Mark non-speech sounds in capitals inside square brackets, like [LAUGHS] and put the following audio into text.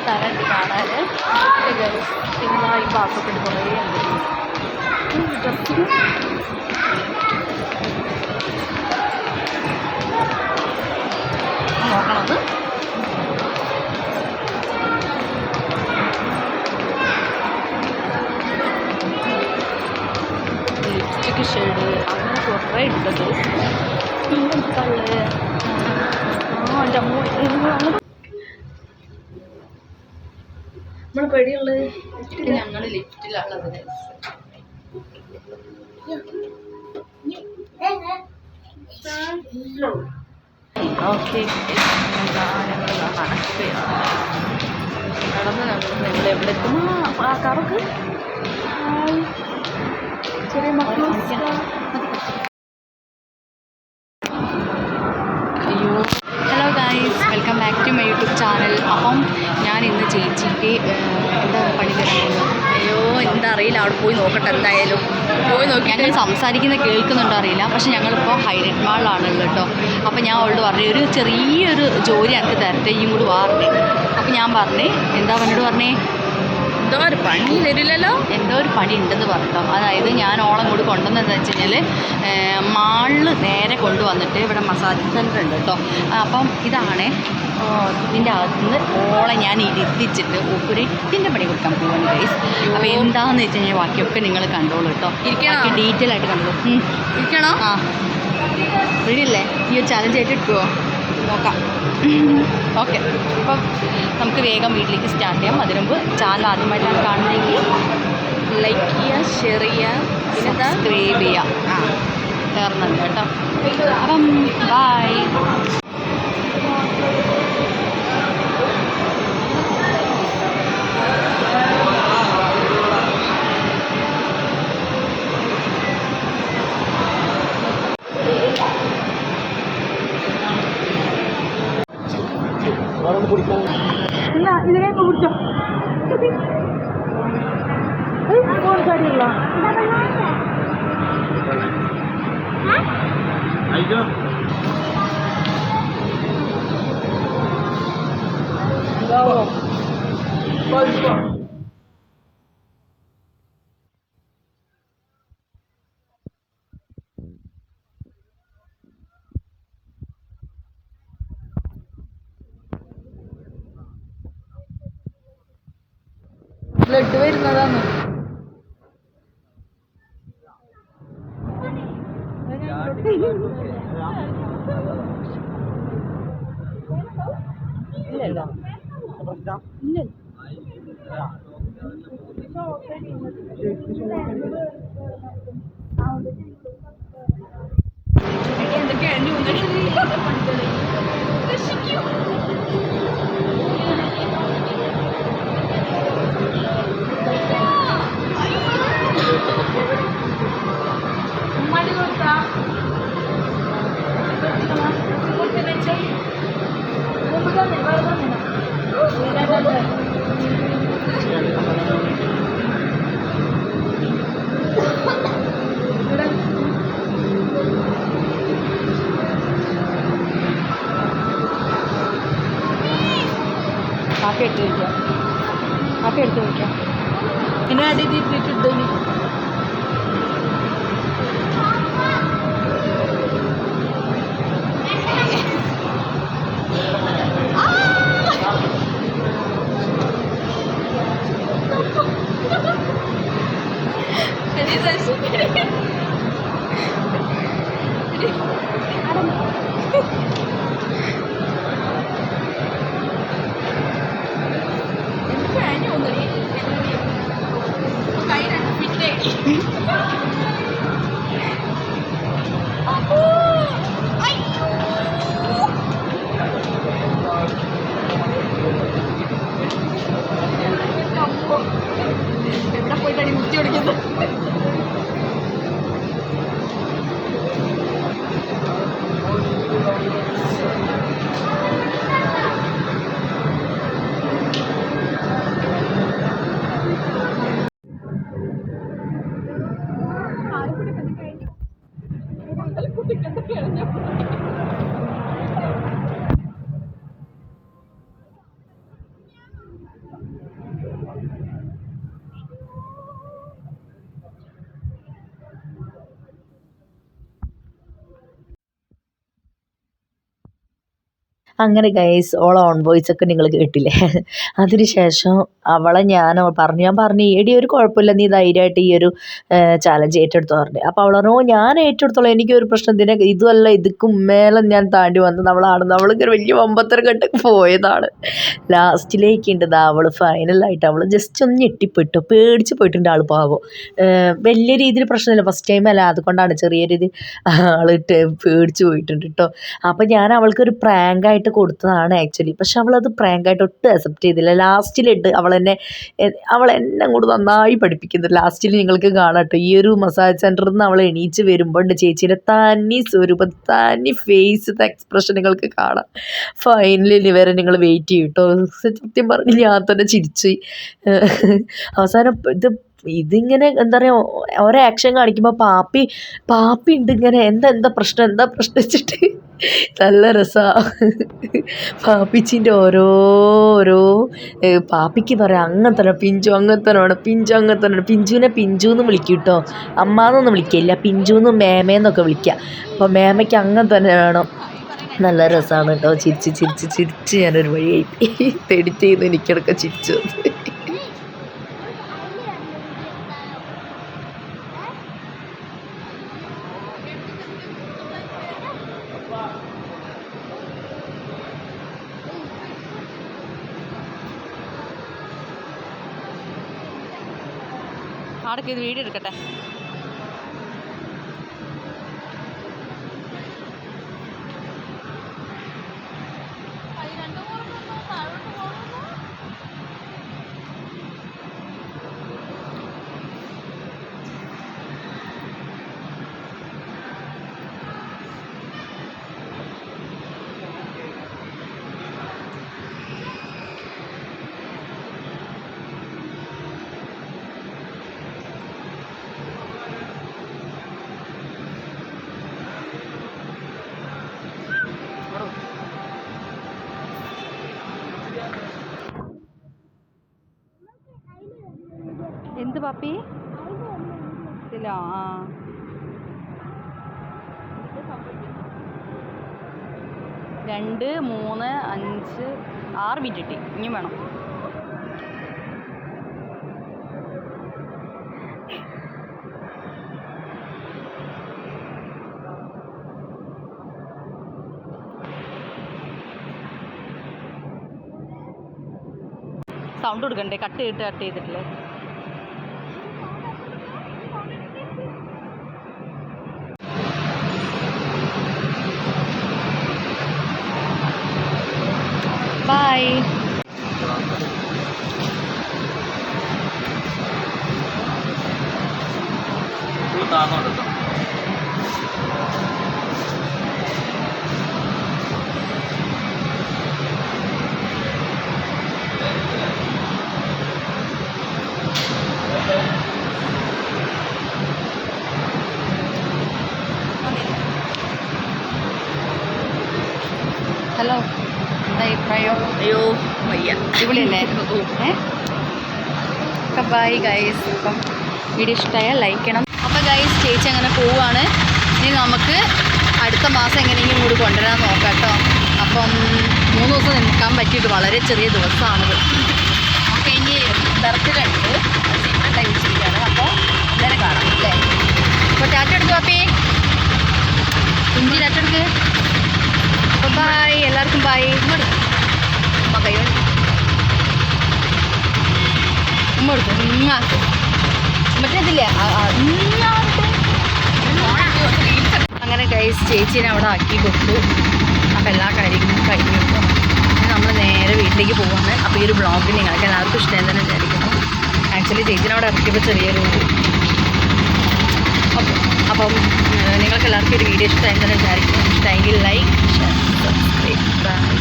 സ്ഥലമുണ്ട് കാണാൻ പിന്നെ ഈ ഭാഗത്തൊക്കെ കുറേ ഉണ്ട്. ഡ്രസ്സിന് നോക്കണത്. ലിപ്സ്റ്റിക് ഷെയ്ഡ് അങ്ങനെ കുറേ ഉണ്ട് കള്ള് ആ എന്റെ അമ്മ അങ്ങോട്ട് പേടിയുള്ളത് ഞങ്ങൾ ലിഫ്റ്റിലുള്ളത് ഓക്കെ. ഞങ്ങൾ നടന്ന് നടന്ന് ഞങ്ങൾ എവിടെ എത്തും? ആ കറക്ക്. ചെറിയ മക്കൾ അയ്യോ. Hello guys welcome back to my YouTube channel അപ്പം ചേച്ചിക്ക് എന്താ പണി തരാൻ പോകുന്നത് അയ്യോ എന്താ അറിയില്ല. അവിടെ പോയി നോക്കട്ടെ എന്തായാലും. പോയി നോക്കി ഞങ്ങൾ സംസാരിക്കുന്ന കേൾക്കുന്നുണ്ടോ അറിയില്ല. പക്ഷെ ഞങ്ങളിപ്പോൾ ഹൈലൈറ്റ് മാളിലാണുള്ളത് കേട്ടോ. അപ്പോൾ ഞാൻ അവളോട് പറഞ്ഞു ഒരു ചെറിയൊരു ജോലി എനിക്ക് തരട്ടെ ഈ കൂടി വാറണേ അപ്പോൾ ഞാൻ പറഞ്ഞേ എന്താ അവനോട് പറഞ്ഞേ? എന്തോ ഒരു പണി തരില്ലല്ലോ എന്തോ ഒരു പണി ഉണ്ടെന്ന് പറഞ്ഞോ അതായത് ഞാൻ ഓളം കൂടി കൊണ്ടുവന്നതെന്ന് വെച്ച് കഴിഞ്ഞാൽ മാളിൽ നേരെ കൊണ്ടുവന്നിട്ട് ഇവിടെ മസാജ് സെന്റർ ഉണ്ട് കേട്ടോ. അപ്പം ഇതാണ് ഇതിന്റെ അകത്തുനിന്ന് ഓളെ ഞാൻ ഇരുത്തിച്ചിട്ട് ഒരു ഇതിന്റെ പണി കൊടുക്കാൻ പോവാണ് ഗൈസ് അപ്പോൾ എന്താണെന്ന് വെച്ച് കഴിഞ്ഞാൽ ബാക്കിയൊക്കെ നിങ്ങൾ കണ്ടോളൂ കേട്ടോ. ഇരിക്കണോ? ബാക്കി ഡീറ്റെയിൽ ആയിട്ട് കണ്ടോളൂ. ഇരിക്കണോ? ആ. റെഡിയല്ലേ ഈ ഒരു ചലഞ്ച് ആയിട്ട് ഇട്ടുവോ നോക്കാം. ഓക്കെ. അപ്പം നമുക്ക് വേഗം വീട്ടിലേക്ക് സ്റ്റാർട്ട് ചെയ്യാം. അതിനുമ്പ് ചാനൽ ആദ്യമായിട്ടാണ് കാണുന്നതെങ്കിൽ ലൈക്ക് ചെയ്യുക ഷെയർ ചെയ്യുക പിന്നെ സബ്സ്ക്രൈബ് ചെയ്യുക ആ. കയറുന്നുണ്ട് കേട്ടോ. അപ്പം ബായ് ഇല്ല ഇതിനെ കുടിച്ചോ ഫോൺ കാര്യമില്ല ബ്ലഡ് വരുന്നതാണ്. ഇല്ലല്ലോ. ഇല്ല കാക്ക എടുത്ത് ఉమ్మడి దోశ ಹಾಕಿಡ್ತೀವಿ ಹಾಕಿಡ್ತೀವಿ ಇನ್ನೂ ಅಡಿಗೆ ಇಟ್ಟಿದ್ದೇನೆ കുട്ടിക്ക് എന്തൊക്കെയാണ്? ഞാൻ അങ്ങനെ ഗൈസ് ഓൾ ഓൺ വോയിസ് ഒക്കെ നിങ്ങൾ കേട്ടില്ലേ? [LAUGHS] അതിനുശേഷം അവളെ ഞാൻ പറഞ്ഞു ഞാൻ പറഞ്ഞു എടി ഒരു കുഴപ്പമില്ല നീ ധൈര്യമായിട്ട് ഈ ഒരു ചാലഞ്ച് ഏറ്റെടുത്തു പറഞ്ഞു. അപ്പോൾ അവൾ പറഞ്ഞു ഞാൻ ഏറ്റെടുത്തോളാം എനിക്കൊരു പ്രശ്നം ഇതിനെ ഇതുമല്ല ഇതുക്കും മേലെ ഞാൻ താണ്ടി വന്നത് അവളാണ് അവൾക്ക് ഒരു വലിയ ഒമ്പത്തര കെട്ട് പോയതാണ്. ലാസ്റ്റിലേക്ക് ഉണ്ട് അവൾ ഫൈനലായിട്ട് അവൾ ജസ്റ്റ് ഒന്ന് ഞെട്ടിപ്പെട്ടു പേടിച്ച് പോയിട്ടുണ്ട് ആൾ പാവോ. വലിയ രീതിയിൽ പ്രശ്നമില്ല ഫസ്റ്റ് ടൈം അല്ല അതുകൊണ്ടാണ് ചെറിയ രീതി ആൾ പേടിച്ച് പോയിട്ടുണ്ട് കേട്ടോ അപ്പോൾ ഞാൻ അവൾക്കൊരു പ്രാങ്കായിട്ട് കൊടുത്തതാണ് ആക്ച്വലി പക്ഷെ അവളത് പ്രാങ്കായിട്ട് ഒട്ടും അക്സെപ്റ്റ് ചെയ്തില്ല. ലാസ്റ്റിലിട്ട് അവൾ എന്നെ അവൾ എന്നെ അങ്ങോട്ട് നന്നായി പഠിപ്പിക്കുന്നത് ലാസ്റ്റിൽ നിങ്ങൾക്ക് കാണാം കേട്ടോ ഈ ഒരു മസാജ് സെന്ററിൽ നിന്ന് അവൾ എണീച്ച് വരുമ്പോൾ ഉണ്ട് ചേച്ചീന്റെ തനി സ്വരൂപം തനി ഫേസ് എക്സ്പ്രഷൻ നിങ്ങൾക്ക് കാണാം. ഫൈനലി വരെ നിങ്ങൾ വെയിറ്റ് ചെയ്യും കേട്ടോ സത്യം പറഞ്ഞ് ഞാൻ തന്നെ ചിരിച്ചു. അവസാനം ഇത് ഇതിങ്ങനെ എന്താ പറയുക ഓരോ ആക്ഷൻ കാണിക്കുമ്പോൾ പാപ്പി പാപ്പി ഉണ്ട് ഇങ്ങനെ എന്താ എന്താ പ്രശ്നം എന്താ പ്രശ്നം വെച്ചിട്ട്? നല്ല രസമാണ് പാപ്പിച്ചിന്റെ ഓരോ ഓരോ പാപ്പിക്ക് പറയാം അങ്ങനെ തന്നെ പിഞ്ചു അങ്ങനത്തനാണ് പിഞ്ചു അങ്ങനത്തനാണ് പിഞ്ചുവിനെ പിഞ്ചു എന്ന് വിളിക്കും കേട്ടോ അമ്മാന്നൊന്നും വിളിക്കില്ല പിഞ്ചു എന്നും മേമേന്നൊക്കെ വിളിക്കുക അപ്പോൾ മേമയ്ക്ക് അങ്ങനെ തന്നെ വേണം നല്ല രസമാണ് കേട്ടോ. ചിരിച്ച് ചിരിച്ച് ചിരിച്ച് ഞാനൊരു വഴിയായി എഡിറ്റ് ചെയ്ത് എനിക്കിടക്ക് ചിരിച്ചു ആടൊക്കെ ഇത് വീഡിയോ എടുക്കട്ടെ എന്ത് പാപ്പി ഇല്ല ആ രണ്ട് മൂന്ന് അഞ്ച് ആറ് മിനിറ്റ് കിട്ടി. ഇനിയും വേണം. സൗണ്ട് കൊടുക്കണ്ടേ? കട്ട് ചെയ്തിട്ട് കട്ട് ചെയ്തിട്ടില്ലേ? ബൈ ഹലോ എന്താ അഭിപ്രായം അയ്യോ വയ്യ അടിപൊളിയല്ലേ ഏ അപ്പം ബൈ ഗൈസ് അപ്പം വീഡിയോ ഇഷ്ടമായാൽ ലൈക്ക് ചെയ്യണം. അപ്പം ഗൈസ് ചേച്ചി അങ്ങനെ പോവുകയാണ്. ഇനി നമുക്ക് അടുത്ത മാസം എങ്ങനെയെങ്കിലും കൂടി കൊണ്ടുവരാൻ നോക്കാം കേട്ടോ. അപ്പം മൂന്ന് ദിവസം നിൽക്കാൻ പറ്റിയിട്ട് വളരെ ചെറിയ ദിവസമാണത് അപ്പം ഇനി ബർത്ത്ഡേ ഉണ്ട്. സീക്രട്ട് ആയി വെച്ചിരിക്കുകയാണ് അപ്പോൾ ഇന്നലെ കാണാം അല്ലേ? അപ്പോൾ ടാറ്റ എടുത്തു പാപ്പി ഇഞ്ചി ടാറ്റ എടുക്ക്. അപ്പോൾ ബൈ എല്ലാവർക്കും ബായ് ഇങ്ങോട്ട് അപ്പോൾ കൈ കൊണ്ട്. ഉമ്മ മറ്റേതില്ലേ ആ- ആ, ഇങ്ങാക്ക്. അങ്ങനെ ഗൈസ് ചേച്ചീനെ അവിടെ ആക്കി കൊടുത്തു. അപ്പം എല്ലാ കാര്യങ്ങളും കഴിഞ്ഞു. നമ്മൾ നേരെ വീട്ടിലേക്ക് പോവാണ്. അപ്പോൾ ഈ ഒരു ബ്ലോഗ് നിങ്ങൾക്ക് എല്ലാവർക്കും ഇഷ്ടം തന്നെ വിചാരിക്കുന്നു. ആക്ച്വലി ചേച്ചീനെ അവിടെ ഇറക്കിയപ്പോൾ ചെറിയൊരു അപ്പം നിങ്ങൾക്ക് എല്ലാവർക്കും ഒരു വീഡിയോ ഇഷ്ടമായി തന്നെ വിചാരിക്കുന്നു. ഇഷ്ടമെങ്കിൽ ലൈക്ക് ഷെയർ സബ്സ്ക്രൈബ്